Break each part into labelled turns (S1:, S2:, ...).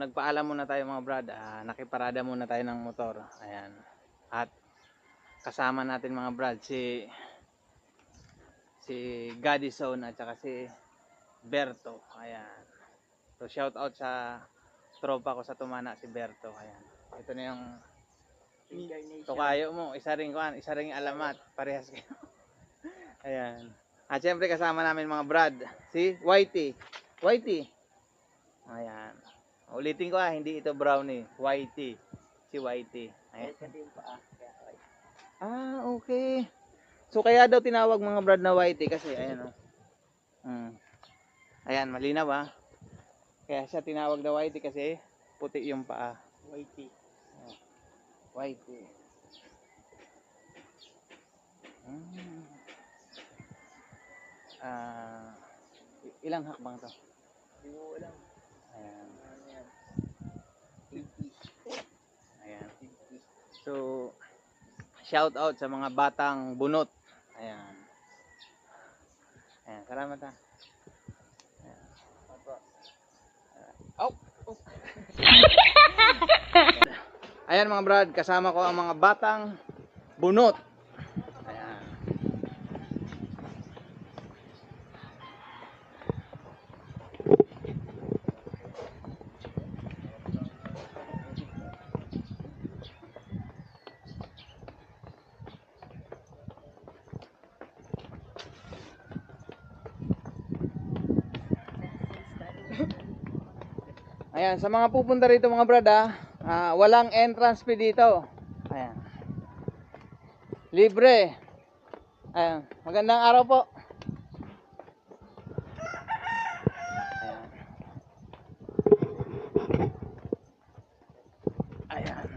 S1: nagpaalam muna tayo mga brad. Ah, nakiparada muna tayo ng motor. Ayan. At kasama natin mga brad si si Gadison at saka si Berto. Ayan. So shout out sa tropa ko sa Tumana si Berto. Ayan. Ito na yung tukayo mo. Isa rin kuan, isa rin alamat. Parehas kayo. Ayan. At syempre kasama namin mga brad si Whitey. Whitey. Ayan. Ulitin ko ah, hindi ito brownie. Whitey. Si Whitey. Ayan. Ah, okay. So kaya daw tinawag mga brad na whitey kasi ayan oh. Mm. Ayan, malinaw ah. Kaya siya tinawag na whitey kasi puti yung paa. Whitey. Oh. Whitey. Mm. Ah, ilang hakbang to?
S2: Hindi ko alam.
S1: Ayan.
S2: Yan?
S1: Ayan. So, shout out sa mga batang bunot. Ayan. Ayan, salamat ha. Ayan.
S2: Apa.
S1: Oh! oh. Ayan mga brad, kasama ko ang mga batang bunot. Ayan, sa mga pupunta rito mga brad ah, ah, walang entrance fee dito. Ayan. Libre. Ayan, magandang araw po. Ayan.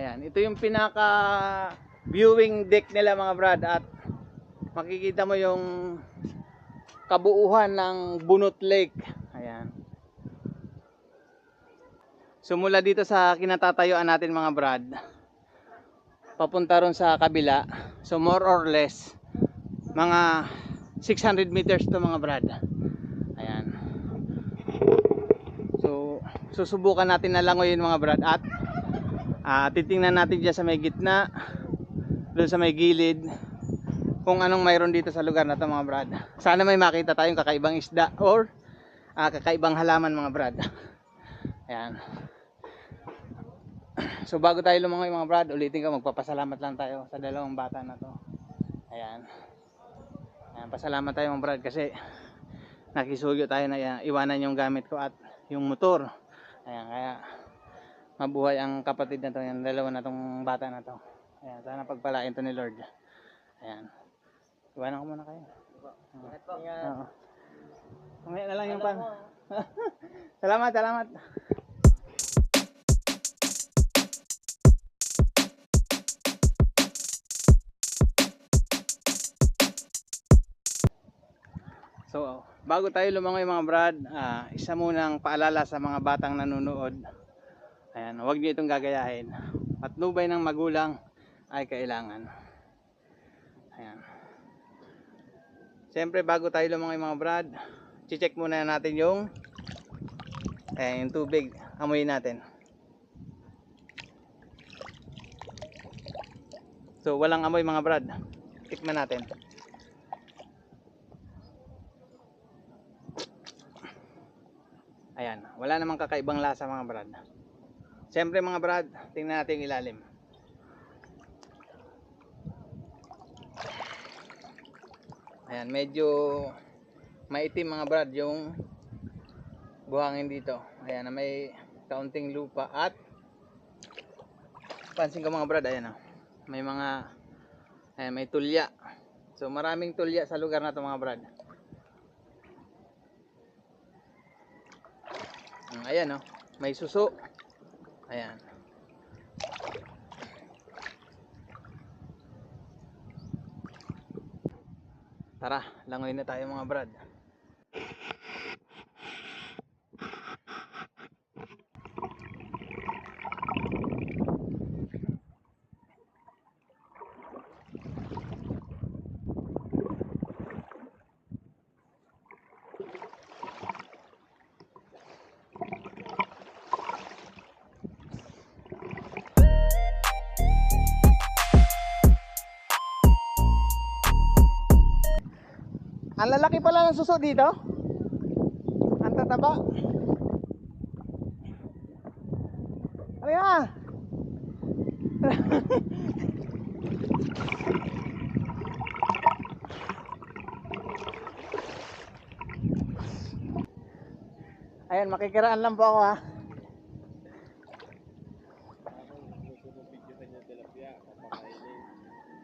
S1: Ayan, ito yung pinaka viewing deck nila mga brad at makikita mo yung kabuuhan ng Bunot Lake. Ayan. So mula dito sa kinatatayuan natin mga brad, papunta ron sa kabila. So more or less, mga 600 meters to mga brad. Ayan. So susubukan natin na langoyin mga brad at ah, titingnan natin dyan sa may gitna, doon sa may gilid, kung anong mayroon dito sa lugar na to mga brad. Sana may makita tayong kakaibang isda or ah, kakaibang halaman mga brad. Ayan. So bago tayo lumangoy mga brad, ulitin ko magpapasalamat lang tayo sa dalawang bata na to. Ayan. Ayan, pasalamat tayo mga brad kasi nakisuyo tayo na uh, iwanan yung gamit ko at yung motor. Ayan, kaya mabuhay ang kapatid na to, yung dalawa na tong bata na to. Ayan, sana pagpalain to ni Lord. Ayan. Iwanan ko muna kayo.
S2: Ingat po.
S1: Mamaya na lang yung pan. salamat, salamat. So, bago tayo lumangoy mga brad, ah, isa munang paalala sa mga batang nanonood. Ayan, huwag niyo itong gagayahin. Patnubay ng magulang ay kailangan. Ayan. Siyempre, bago tayo lumangoy mga brad, check muna natin yung eh, yung tubig. Amoy natin. So, walang amoy mga brad. Tikman natin. Ayan, wala namang kakaibang lasa mga brad. Siyempre mga brad, tingnan natin ilalim. Ayan, medyo maitim mga brad yung buhangin dito. Ayan, na may kaunting lupa at pansin ko mga brad, ayan oh. May mga ayan, may tulya. So maraming tulya sa lugar na to mga brad. Ayan oh, may suso. Ayan. Tara, langoy na tayo mga brad. Ang lalaki pala ng suso dito. Ang tataba. Ano yan? Ayan, makikiraan lang po ako ha.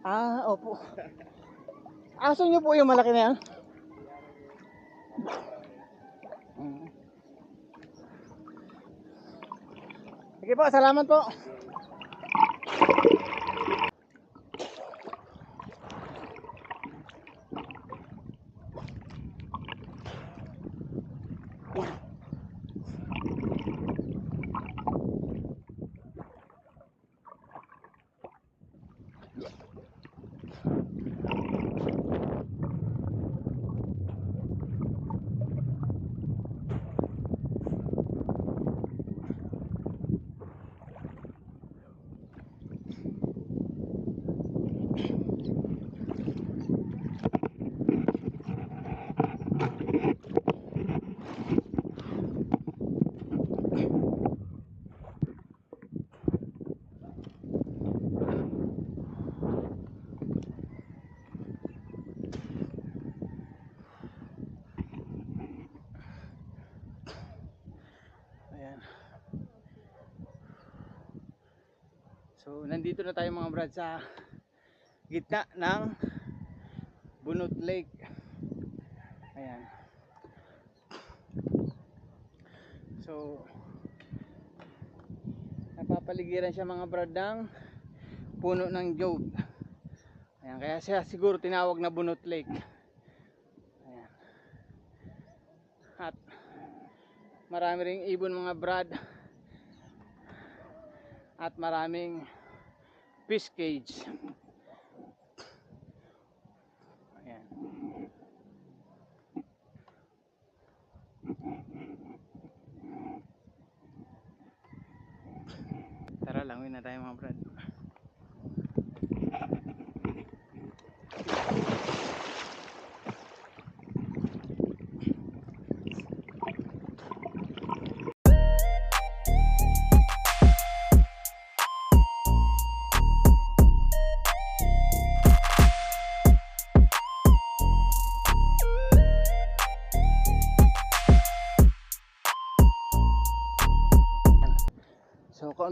S1: Ah, opo. Aso niyo po yung malaki na yan? Sige po, salamat po. Ayan. So, nandito na tayo mga brad sa gitna ng Bunot Lake. Ayan. So, napapaligiran siya mga brad ng puno ng jog. Ayan, kaya siya siguro tinawag na Bunot Lake. Ayan. At marami ring ibon mga brad at maraming fish cage. Ayan. Tara langoy na tayo mga brad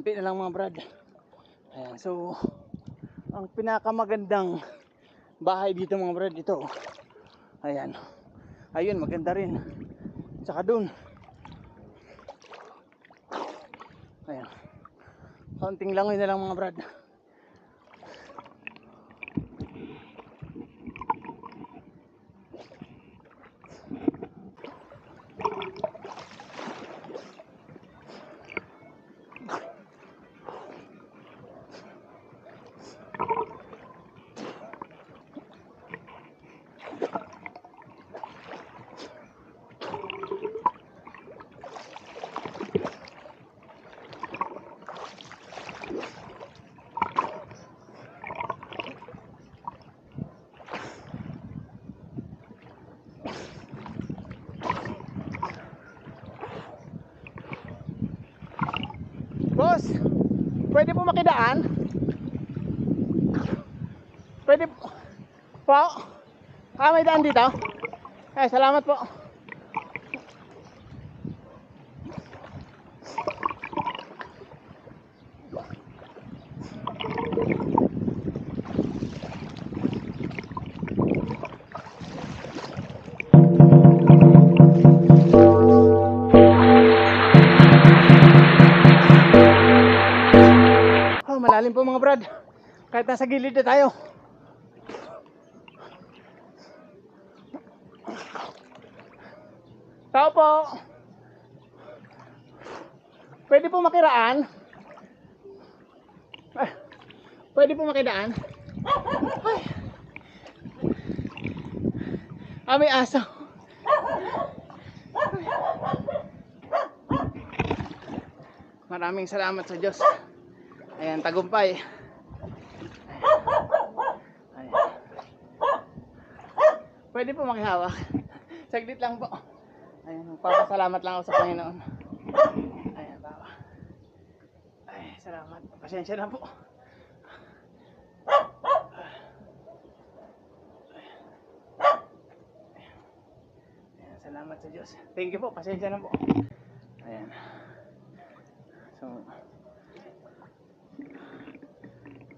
S1: So, kaunti na lang mga brad. Ayan, so, ang pinakamagandang bahay dito mga brad, ito. Ayan. Ayun, maganda rin. Tsaka dun. Ayan. Kaunting langoy na lang mga brad. Boss, pwede po makidaan? Pwede po. Po? Ah, daan dito? Eh, salamat po. Brad. Kahit nasa gilid na tayo. Tao po. Pwede po makiraan? Ah, Pwede po makidaan? Ay. Ah, may aso. Maraming salamat sa Diyos. Ayan, tagumpay. Ayan. Pwede po makihawak. Saglit lang po. Ayan, papasalamat lang ako sa Panginoon. Ayan, tawa. Ay, salamat. Pasensya na po. Ayan, salamat sa Diyos. Thank you po. Pasensya na po. Ayan. So,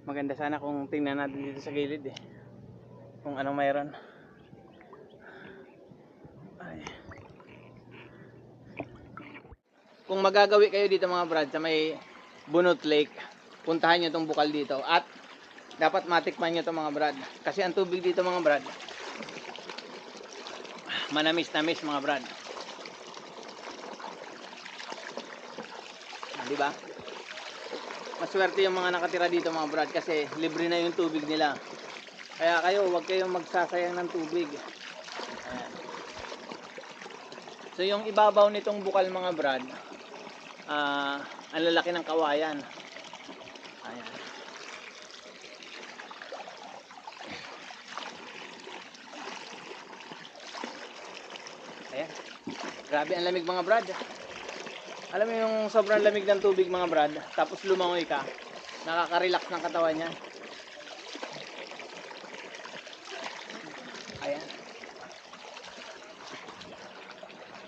S1: maganda sana kung tingnan natin dito sa gilid eh. Kung anong mayroon. Kung magagawi kayo dito mga brad sa may Bunot Lake, puntahan nyo itong bukal dito at dapat matikman nyo itong mga brad. Kasi ang tubig dito mga brad, manamis-namis mga brad. Ah, Di ba? Maswerte yung mga nakatira dito mga brad kasi libre na yung tubig nila. Kaya kayo, huwag kayong magsasayang ng tubig. Ayan. So yung ibabaw nitong bukal mga brad, ah, ang lalaki ng kawayan. Ayan. Ayan. Grabe ang lamig mga brad. Alam mo yung sobrang lamig ng tubig mga brad, tapos lumangoy ka, nakaka-relax ng katawan niya. Ayan.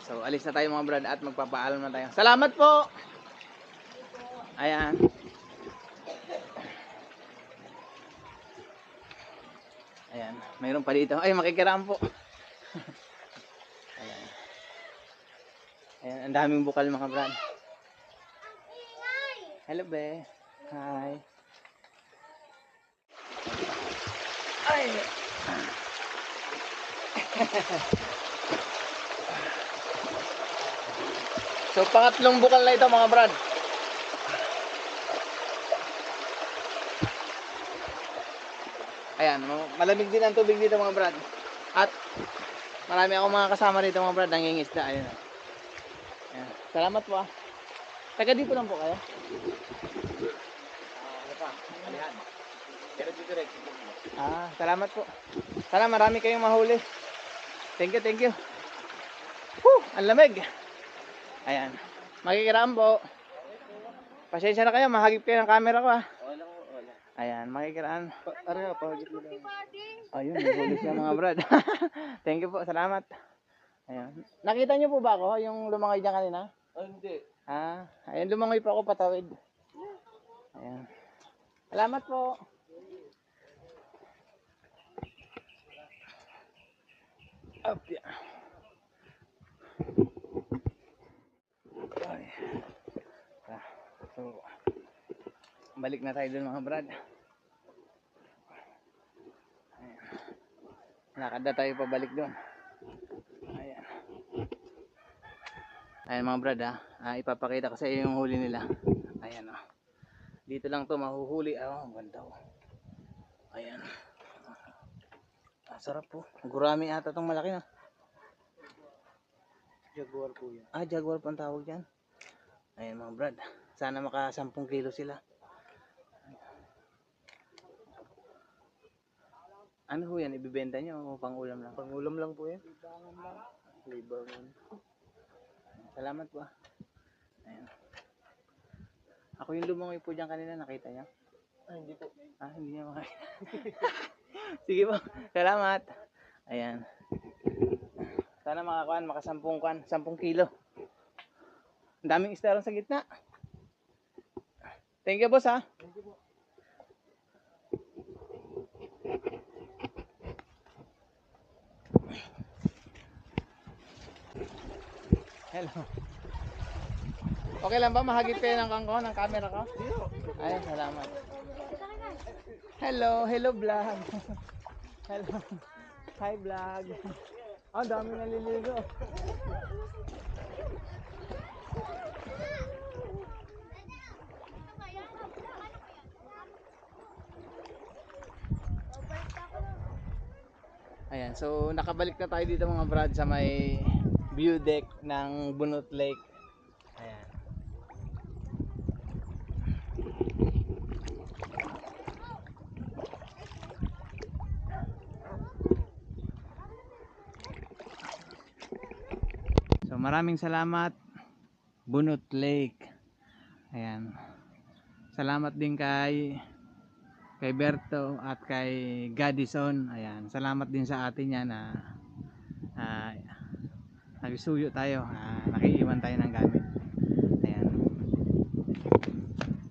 S1: So, alis na tayo mga brad at magpapaalam na tayo. Salamat po! Ayan. Ayan. Mayroon pa dito. Ay, makikiraan po. Ayan. Ayan, ang daming bukal mga brad. Hello, be. Hi. Ay. so, pangatlong bukal na ito mga brad. Ayan, ma- malamig din ang tubig dito mga brad. At marami akong mga kasama dito mga brad, nangingisda. Ayan. Ayan. Salamat po ah. Taga dito lang po kayo?
S3: Ano pa? Alihan.
S1: Ah, salamat po. Sana marami kayong mahuli. Thank you, thank you. Whew, ang lamig. Ayan. Makikiraan po. Pasensya na kayo, mahagip kayo ng camera ko ah.
S3: Wala ko, wala.
S1: Ayan, makikiraan.
S3: Ara, pahagit mo lang.
S1: Ayun, nahuli siya mga brad. thank you po, salamat. Ayan. Nakita niyo po ba ako, yung lumangoy dyan kanina?
S3: Oh, hindi.
S1: Ah, ayun, lumangoy pa ako patawid. Ayan. Salamat po. Up, yeah. Ay. Ah, So, balik na tayo dun mga brad. Ayan. Lakad na tayo pabalik dun. Ayan. Ayan mga brad ha. Ah, ipapakita ko sa iyo yung huli nila. Ayan oh. Dito lang to mahuhuli. Ah, ang ganda oh. Ayan. Ah, sarap po. Gurami ata tong malaki na.
S3: Jaguar po yan.
S1: Ah, jaguar pa ang tawag dyan. Ayan mga brad. Sana maka 10 kilo sila. Ano ho yan? Ibibenta nyo o pang ulam lang?
S3: Pangulam lang po yan. Libangan.
S1: Salamat po ah. Ayan. Ako yung lumangoy po dyan kanina, nakita niya.
S3: Ay, hindi po.
S1: Ah, hindi niya makita. Sige po, salamat. Ayan. Sana makakuan, makasampung kuan, sampung kilo. Ang daming isda ron sa gitna. Thank you boss ha. Hello. Okay lang ba mahagip kayo ng kangkong ng camera ko? Ay, salamat. Hello, hello vlog. hello. Hi vlog. Ah, dami naliligo. Ayan, so nakabalik na tayo dito mga brad sa may view deck ng Bunot Lake. Ayan. So maraming salamat Bunot Lake. Ayan. Salamat din kay kay Berto at kay Gadison. Ayan. Salamat din sa atin yan na ah, nagsuyo tayo. Ah, nakiiwan tayo ng gamit. Ayan.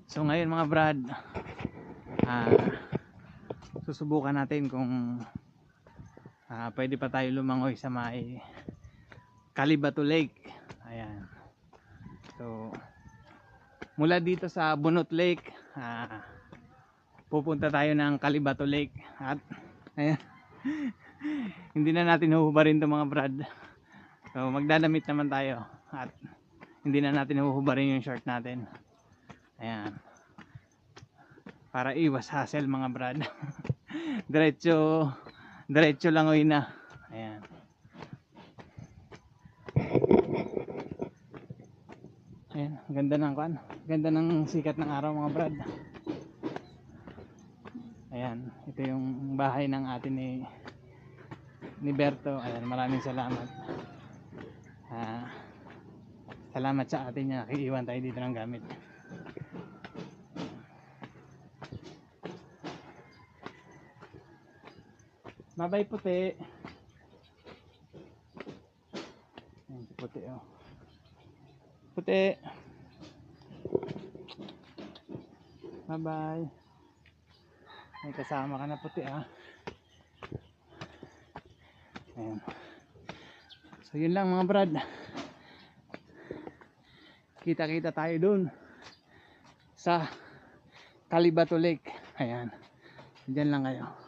S1: So ngayon mga brad, ah, susubukan natin kung ah, pwede pa tayo lumangoy sa may Kalibato Lake. Ayan. So, mula dito sa Bunot Lake, ah, pupunta tayo ng Kalibato Lake. At, ayan, hindi na natin huhubarin itong mga brad. So, magdadamit naman tayo. At, hindi na natin huhubarin yung short natin. Ayan. Para iwas hassle mga brad. diretso, diretso lang na. Ayan. Ayan, ganda ng kwan. Ganda ng sikat ng araw mga brad. Ayan, ito yung bahay ng atin ni ni Berto. Ayan, maraming salamat. Ah, salamat sa atin niya. Nakiiwan tayo dito ng gamit. Babay puti. Ayan, puti oh. Puti. Bye bye. May kasama ka na puti ah. Ayan. So yun lang mga brad. Kita-kita tayo dun sa Kalibato Lake. Ayan. Diyan lang kayo.